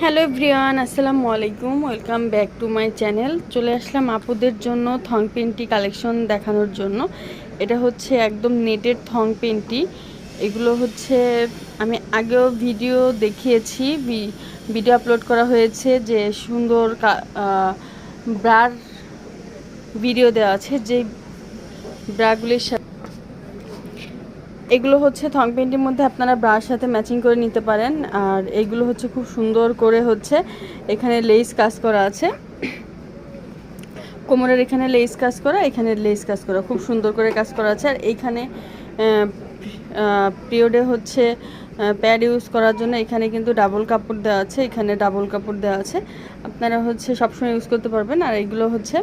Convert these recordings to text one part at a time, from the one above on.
Hello everyone, আসসালামু আলাইকুম। Welcome back to my channel চলে আসলাম আপুদের জন্য থং পেন্টি কালেকশন দেখানোর জন্য। এটা হচ্ছে একদম নেটের থং পেন্টি এগুলো হচ্ছে আমি আগেও ভিডিও দেখিয়েছি ভিডিও আপলোড করা হয়েছে যে সুন্দর ব্রার ভিডিও দেওয়া আছে যে ব্রাগুলির সাথে এগুলো হচ্ছে থং পেন্টের মধ্যে আপনারা ব্রার সাথে ম্যাচিং করে নিতে পারেন। আর এগুলো হচ্ছে খুব সুন্দর করে হচ্ছে এখানে লেস কাজ করা আছে। কোমরের এখানে লেস কাজ করা, এখানে লেস কাজ করা, খুব সুন্দর করে কাজ করা আছে। আর এইখানে পিরিয়ডে হচ্ছে প্যাড ইউজ করার জন্য এখানে কিন্তু ডাবল কাপড় দেওয়া আছে, এখানে ডাবল কাপড় দেওয়া আছে। আপনারা হচ্ছে সবসময় ইউজ করতে পারবেন। আর এগুলো হচ্ছে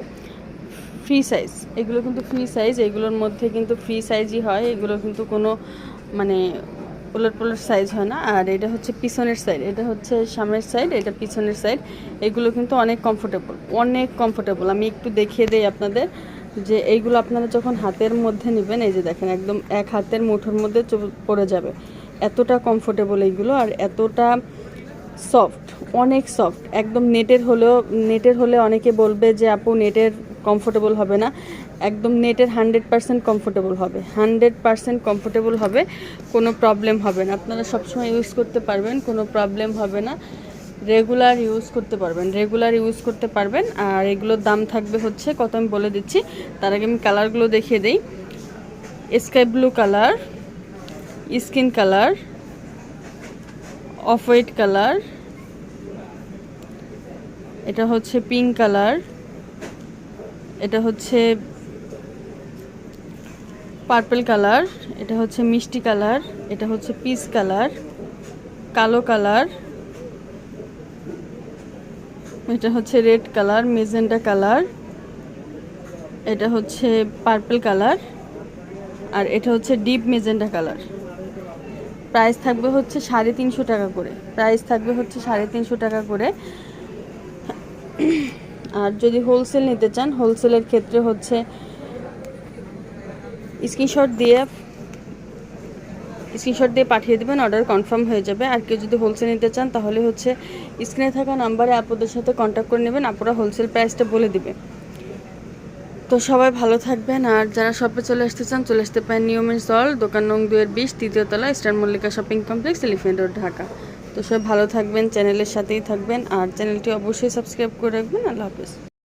ফ্রি সাইজ এগুলো কিন্তু ফ্রি সাইজ এগুলোর মধ্যে কিন্তু ফ্রি সাইজই হয়। এগুলো কিন্তু কোনো মানে উলট পালট সাইজ হয় না। আর এটা হচ্ছে পিছনের সাইড এটা হচ্ছে সামনের সাইড এটা পিছনের সাইড এগুলো কিন্তু অনেক কমফোর্টেবল অনেক কমফোর্টেবল আমি একটু দেখিয়ে দেই আপনাদের যে এইগুলো আপনারা যখন হাতের মধ্যে নেবেন, এই যে দেখেন একদম এক হাতের মুঠোর মধ্যে পড়ে যাবে। এতটা কমফোর্টেবল এইগুলো আর এতটা সফট অনেক সফট একদম নেটের হলেও, নেটের হলে অনেকে বলবে যে, আপু, নেটের কমফোর্টেবল হবে না। একদম নেটের হান্ড্রেড পারসেন্ট কমফোর্টেবল হবে। হান্ড্রেড পারসেন্ট কমফোর্টেবল হবে, কোনো প্রবলেম হবে না। আপনারা সবসময় ইউজ করতে পারবেন, কোনো প্রবলেম হবে না। রেগুলার ইউজ করতে পারবেন রেগুলার ইউজ করতে পারবেন। আর এগুলোর দাম থাকবে হচ্ছে, কত আমি বলে দিচ্ছি, তার আগে আমি কালারগুলো দেখিয়ে দিই। Sky blue colour skin colour off white colour এটা হচ্ছে পিঙ্ক কালার এটা হচ্ছে পার্পল কালার এটা হচ্ছে মিষ্টি কালার এটা হচ্ছে পিস কালার কালো কালার এটা হচ্ছে রেড কালার মেজেন্টা কালার এটা হচ্ছে পার্পল কালার আর এটা হচ্ছে ডিপ মেজেন্টা কালার প্রাইস থাকবে হচ্ছে সাড়ে তিনশো টাকা করে। প্রাইস থাকবে হচ্ছে সাড়ে তিনশো টাকা করে। আর যদি হোলসেল নিতে চান হোলসেলের ক্ষেত্রে হচ্ছে স্ক্রিনশট দিয়ে স্ক্রিনশট দিয়ে পাঠিয়ে দেবেন অর্ডার কনফার্ম হয়ে যাবে। আর কেউ যদি হোলসেল নিতে চান, তাহলে হচ্ছে স্ক্রিনে থাকা নাম্বারে আপুদের সাথে কন্ট্যাক্ট করে নেবেন আপুরা হোলসেল প্রাইসটা বলে দিবে তো সবাই ভালো থাকবেন, আর যারা শপে চলে আসতে চান, চলে আসতে পারেন নিয়মের সল দোকান নং দুয়ের বিশ, তৃতীয় তলা Star Mallika shopping complex Elephant Road, Dhaka. তো সবাই ভালো থাকবেন, চ্যানেলের সাথেই থাকবেন, আর চ্যানেলটি অবশ্যই সাবস্ক্রাইব করে রাখবেন। আল্লাহ হাফেজ।